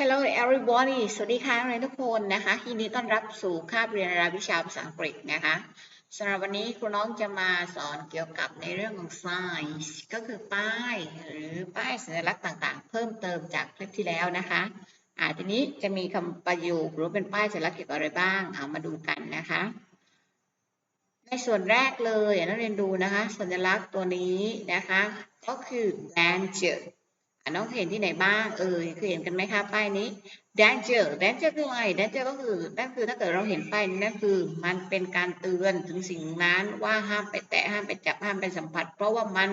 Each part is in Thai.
Hello everybody สวัสดีค่ะนักเรียนทุกคนนะคะยินดีต้อนรับสู่คาบเรียนรายวิชาภาษาอังกฤษนะคะสำหรับวันนี้ครูน้องจะมาสอนเกี่ยวกับในเรื่องของ signs ก็คือป้ายหรือป้ายสัญลักษณ์ต่างๆ เพิ่มเติมจากคลิปที่แล้วนะคะอ่าทีนี้จะมีคำประโยคหรือเป็นป้ายสัญลักษณ์เกี่ยวกับอะไรบ้างเอามาดูกันนะคะ ในส่วนแรกเลยนักเรียนดูนะคะ สัญลักษณ์ตัวนี้นะคะ ก็คือ danger น้องเห็นที่ไหนบ้างเออเคยเห็นกันไหมคะป้ายนี้ danger danger คืออะไร danger ก็คือนั่นคือถ้าเกิดเราเห็นป้ายนี้นั่นคือมันเป็นการเตือนถึงสิ่งนั้นว่าห้ามไปแตะห้ามไปจับห้ามไปสัมผัส เพราะว่ามัน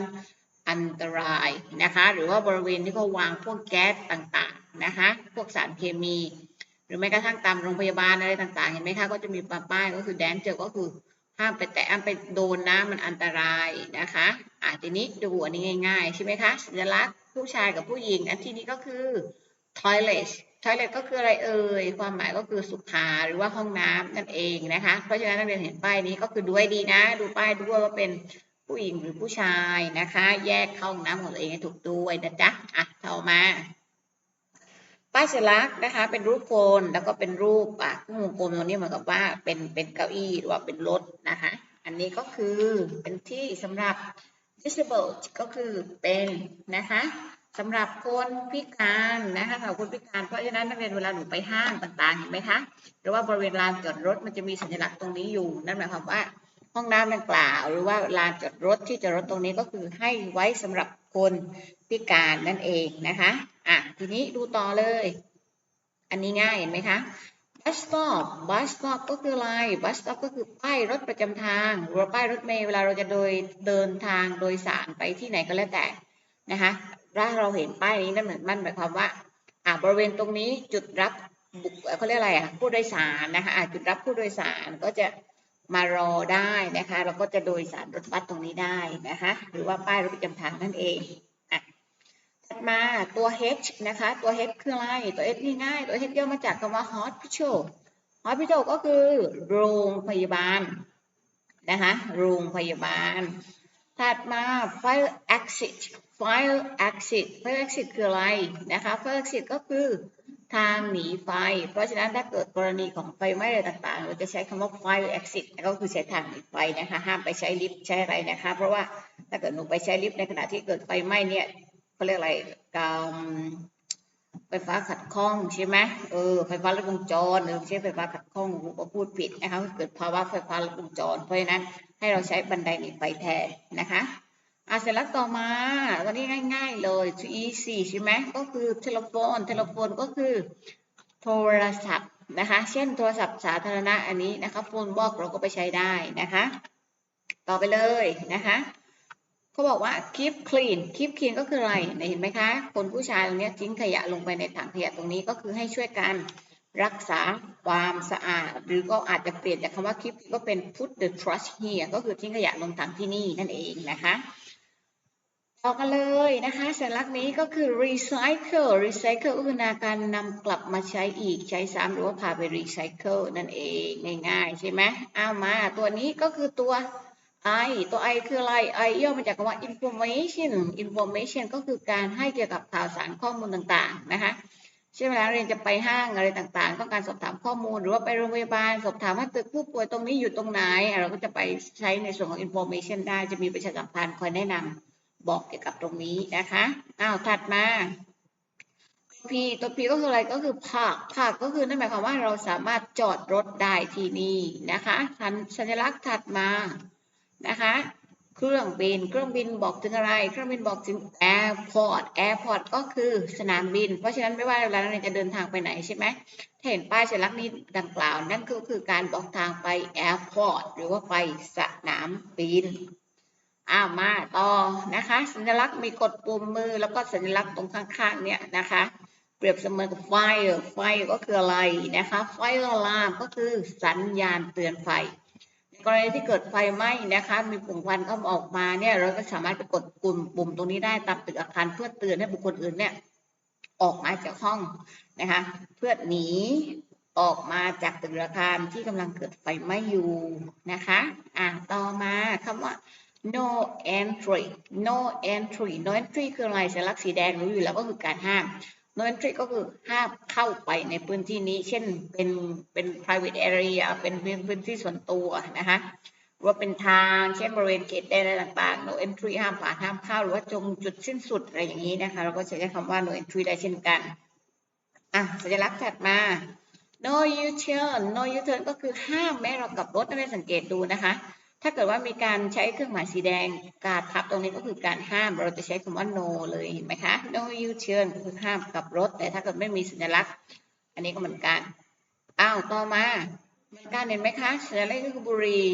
อันตรายนะคะ หรือว่าบริเวณที่เขาวางพวกแก๊สต่างๆนะคะ พวกสารเคมี หรือแม้กระทั่งตามโรงพยาบาลอะไรต่างๆ เห็นไหมคะก็จะมีป้ายก็คือ danger ก็คือห้ามไปแตะห้ามไปโดนนะมันอันตรายนะคะอะทีนี้ดูอันนี้ง่ายๆใช่ไหมคะสัญลักษณ์ ผู้ชายกับผู้หญิง อันที่นี้ก็คือ toilet toilet ก็คืออะไรเอ่ย ความหมายก็คือสุขาหรือว่าห้องน้ำนั่นเองนะคะ เพราะฉะนั้นนักเรียนเห็นป้ายนี้ก็คือดูให้ดีนะ ดูป้ายด้วยว่าเป็นผู้หญิงหรือผู้ชายนะคะ แยกห้องน้ำของตัวเองให้ถูกด้วยนะจ๊ะอะเข้ามาป้ายสัญลักษณ์นะคะ เป็นรูปคนแล้วก็เป็นรูปอะวงกลมตรงนี้เหมือนกับว่าเป็นเป็นเก้าอี้หรือว่าเป็นรถนะคะ อันนี้ก็คือเป็นที่สำหรับ disable ก็คือเป็นนะคะสำหรับคนพิการนะคะสำหรับคนพิการเพราะฉะนั้นนักเรียนเวลาหนูไปห้างต่างๆเห็นไหมคะหรือว่าบริเวณลานจอดรถมันจะมีสัญลักษณ์ตรงนี้อยู่นั่นหมายความว่าห้องน้ำดังกล่าว หรือว่าลานจอดรถที่จอดรถตรงนี้ก็คือให้ไว้สำหรับคนพิการนั่นเองนะคะอะทีนี้ดูต่อเลย อันนี้ง่ายเห็นไหมคะ bus stop bus stop ก็คืออะไร bus stop ก็คือป้ายรถประจำทางหรือป้ายรถเมล์เวลาเราจะโดยเดินทางโดยสารไปที่ไหนก็แล้วแต่นะคะถ้าเราเห็นป้ายนี้นั่นเหมือนมันหมายความว่าอ่าบริเวณตรงนี้จุดรับบุคเขาเรียกอะไรอะผู้โดยสารนะคะอ่าจุดรับผู้โดยสารก็จะมารอได้นะคะ เราก็จะโดยสารรถบัสตรงนี้ได้นะคะหรือว่าป้ายรถประจำทางนั่นเอง ถัดมาตัว H นะคะ ตัว H คืออะไร ตัว H นี่ง่ายตัว H ย่อมาจากคำว่า hospital hospital ก็คือโรงพยาบาลนะคะโรงพยาบาล ถัดมา fire exit fire exit fire exit คืออะไรนะคะ fire exit ก็คือทางหนีไฟ เพราะฉะนั้นถ้าเกิดกรณีของไฟไหม้อะไรต่างๆ เราจะใช้คำว่า fire exit ก็คือใช้ทางหนีไฟนะคะ ห้ามไปใช้ลิฟต์ใช้อะไรนะคะ เพราะว่าถ้าเกิดหนูไปใช้ลิฟต์ในขณะที่เกิดไฟไหม้เนี่ย เขาเรียกอะไรการไฟฟ้าขัดข้องใช่ไหมเออไฟฟ้าลัดวงจรหรือไม่ใช่ไฟฟ้าขัดข้องหนูก็พูดผิดนะคะเกิดภาวะไฟฟ้าลัดวงจร เพราะฉะนั้นให้เราใช้บันไดหนีไฟแทนนะคะอะเสร็จแล้วต่อมาวันนี้ง่าย ๆ เลย to easy ใช่ไหมก็คือโทรโฟนโทรโฟนก็คือโทรศัพท์นะคะ เช่นโทรศัพท์สาธารณะอันนี้นะคะโฟนบอกเราก็ไปใช้ได้นะคะ ต่อไปเลยนะคะ เขาบอกว่า keep clean keep clean ก็คืออะไรเห็นไหมคะ คนผู้ชายตรงนี้ทิ้งขยะลงไปในถังขยะตรงนี้ก็คือให้ช่วยกันรักษาความสะอาด หรือก็อาจจะเปลี่ยนจากคำว่า keep ก็เป็น put the trash here ก็คือทิ้งขยะลงถังที่นี่นั่นเองนะคะต่อกันเลยนะคะสัญลักษณ์นี้ก็คือ recycle recycle ก็คือนาการนำกลับมาใช้อีกใช้ซ้ำหรือว่าพาไป recycle นั่นเองง่ายๆใช่ไหมเอามาตัวนี้ก็คือตัว I ตัว I คืออะไร I ย่อมาจากคำว่า information information ก็คือการให้เกี่ยวกับข่าวสารข้อมูลต่างๆนะคะเช่นเวลาเรียนจะไปห้างอะไรต่างๆ ต้องการสอบถามข้อมูล หรือว่าไปโรงพยาบาล สอบถามว่าตึกผู้ป่วยตรงนี้อยู่ตรงไหน เราก็จะไปใช้ในส่วนของ information ได้จะมีประชาสัมพันธ์คอยแนะนำบอกเกี่ยวกับตรงนี้นะคะอ้าวถัดมาตัว P ตัว P ก็คืออะไรก็คือ park park ก็คือนั่นหมายความว่าเราสามารถจอดรถได้ที่นี่นะคะสัญลักษณ์ถัดมา นะคะ เครื่องบิน เครื่องบินบอกถึงอะไร เครื่องบินบอกถึง airport airport ก็คือสนามบิน เพราะฉะนั้นไม่ว่าเวลาเราจะเดินทางไปไหนใช่ไหมเห็นป้ายสัญลักษณ์นี้ดังกล่าว นั่นก็คือการบอกทางไป airport หรือว่าไปสนามบินอ้าวมาต่อนะคะ สัญลักษณ์มีกดปุ่มมือแล้วก็สัญลักษณ์ตรงข้างๆเนี่ยนะคะ เปรียบเสมือนกับไฟไฟก็คืออะไรนะคะไฟอะลามก็คือสัญญาณเตือนไฟ กรณีที่เกิดไฟไหม้นะคะ มีปุ่มควันเข้าออกมาเนี่ยเราก็สามารถไปกดปุ่มปุ่มตรงนี้ได้ตามตึกอาคารเพื่อเตือนให้บุคคลอื่นเนี่ยออกมาจากห้องนะคะ เพื่อหนีออกมาจากตึกอาคารที่กำลังเกิดไฟไหม้อยู่นะคะ อะต่อมาคำว่า no entry no entry no entry คืออะไรสัญลักษณ์สีแดงรู้อยู่แล้วก็คือการห้าม no entry ก็คือห้ามเข้าไปในพื้นที่นี้ เช่นเป็นเป็น private area เป็นเป็นพื้นที่ส่วนตัวนะคะว่าเป็นทางเช่นบริเวณเขตแดนอะไรต่างๆ no entry ห้ามผ่านห้ามเข้าหรือว่าจงจุดสิ้นสุดอะไรอย่างนี้นะคะ เราก็ใช้คำว่า no entry ได้เช่นกันอะสัญลักษณ์ถัดมา no U-turn no U-turn ก็คือห้ามแม้เรากลับรถให้สังเกตดูนะคะ ถ้าเกิดว่ามีการใช้เครื่องหมายสีแดงกาดทับตรงนี้ก็คือการห้าม เราจะใช้คำว่า no เลยเห็นไหมคะ no you turn ก็คือห้ามกลับรถ แต่ถ้าเกิดไม่มีสัญลักษณ์ อันนี้ก็เหมือนกัน อ้าวต่อมาเหมือนกันเห็นไหมคะสัญลักษณ์ก็คือบุหรี่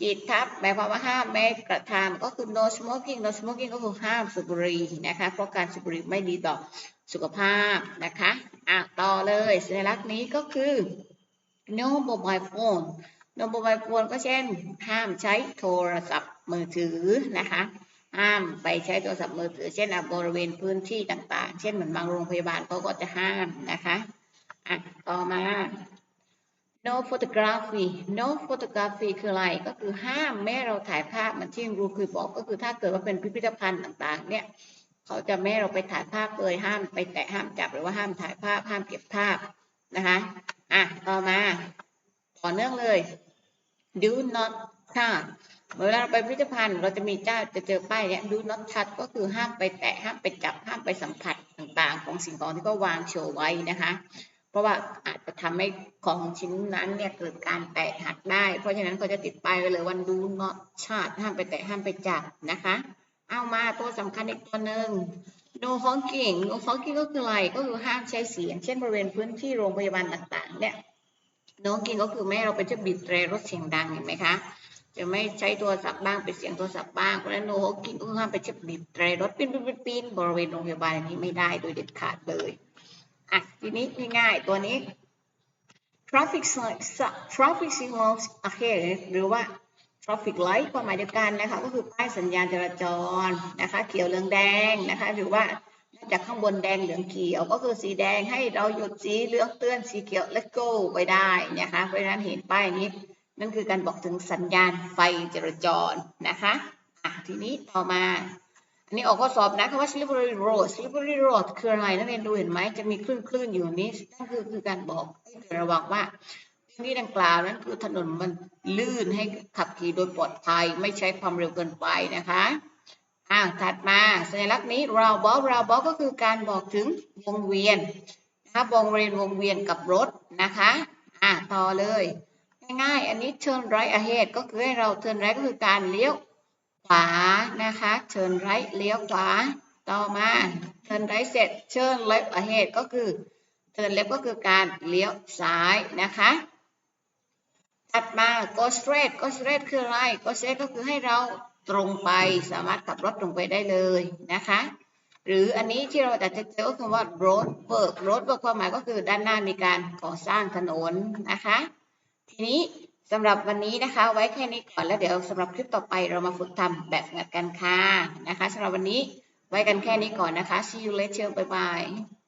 กีดทับหมายความว่าห้ามแม้กระทำก็คือ no smoking no smoking ก็คือห้ามสูบบุหรี่นะคะเพราะการสูบบุหรี่ไม่ดีต่อสุขภาพนะคะอะต่อเลยสัญลักษณ์นี้ก็คือ no mobile phone no mobile phone ก็เช่น ห้ามใช้โทรศัพท์มือถือนะคะ ห้ามไปใช้โทรศัพท์มือถือ เช่นบริเวณพื้นที่ต่างๆ เช่นเหมือนบางโรงพยาบาลเขาก็จะห้ามนะคะอะต่อมา no photography no photography คืออะไร ก็คือห้ามแม้เราถ่ายภาพมันที่รูคือบอกก็คือถ้าเกิดว่าเป็นพิพิธภัณฑ์ต่างๆ เนี่ยเขาจะไม่เราไปถ่ายภาพเลยห้ามไปแตะห้ามจับหรือว่าห้ามถ่ายภาพห้ามเก็บภาพนะคะอะต่อมา ต่อเนื่องเลย do not touch เวลาเราไปพิพิธภัณฑ์เราจะมีเจ้าจะเจอป้ายเนี่ย do not touch ก็คือห้ามไปแตะห้ามไปจับห้ามไปสัมผัสต่างๆ ของสิ่งของที่เขาวางโชว์ไว้นะคะ เพราะว่าอาจจะทำให้ของชิ้นนั้นเนี่ยเกิดการแตกหักได้ เพราะฉะนั้นเขาจะติดป้ายไว้เลยว่า do not touch ห้ามไปแตะห้ามไปจับนะคะ เอามาตัวสำคัญอีกตัวหนึ่ง no honking no honking ก็คืออะไรก็คือห้ามใช้เสียง เช่นบริเวณพื้นที่โรงพยาบาลต่างๆเนี่ย no honking ก็คือไม่เราไปจะบีบแตรรถเสียงดังเห็นไหมคะจะไม่ใช้โทรศัพท์บ้างเป็นเสียงโทรศัพท์บ้างเพราะฉะนั้น no honking ก็ห้ามไปจะบีบแตรรถปิ้นปิ้นปิ้นปิ้นบริเวณโรงพยาบาลอันนี้ไม่ได้โดยเด็ดขาดเลยอะทีนี้ง่ายๆตัวนี้ traffic sign traffic signals ahead หรือว่า traffic light ความหมายเดียวกันนะคะก็คือป้ายสัญญาณจราจรนะคะเขียวเหลืองแดงนะคะหรือว่า จากข้างบนแดงเหลืองเขียว ก็คือสีแดงให้เราหยุดสีเหลืองเตือนสีเขียว let go ไปได้นะคะเพราะฉะนั้นเห็นป้ายนี้นั่นคือการบอกถึงสัญญาณไฟจราจรนะคะอะทีนี้ต่อมาอันนี้ออกข้อสอบนะคำว่า slippery road slippery road คืออะไรนักเรียนดูเห็นไหมจะมีคลื่นคลื่นๆอยู่นี้นั่นคือคือการบอกให้ระวังว่าพื้นที่ดังกล่าวนั้นคือถนนมันลื่นให้ขับขี่โดยปลอดภัยไม่ใช้ความเร็วเกินไปนะคะ อ่าถัดมาสัญลักษณ์นี้ roundabout roundabout ก็คือการบอกถึงวงเวียนนะคะวงเวียนวงเวียนกับรถนะคะอ่าต่อเลยง่ายๆอันนี้ turn right ahead ก็คือให้เรา turn right ก็คือการเลี้ยวขวานะคะ turn right เลี้ยวขวาต่อมา turn right เสร็จ turn left ahead ก็คือ turn left ก็คือการเลี้ยวซ้ายนะคะถัดมา go straight go straight คืออะไร go straight ก็คือให้เรา ตรงไปสามารถขับรถตรงไปได้เลยนะคะ หรืออันนี้ที่เราจะเจอคือว่า road work road work ความหมายก็คือด้านหน้ามีการก่อสร้างถนนนะคะ ทีนี้สำหรับวันนี้นะคะ ไว้แค่นี้ก่อนแล้วเดี๋ยวสำหรับคลิปต่อไปเรามาฝึกทำแบบฝึกหัดกันค่ะนะคะสำหรับวันนี้ไว้กันแค่นี้ก่อนนะคะ see you later bye bye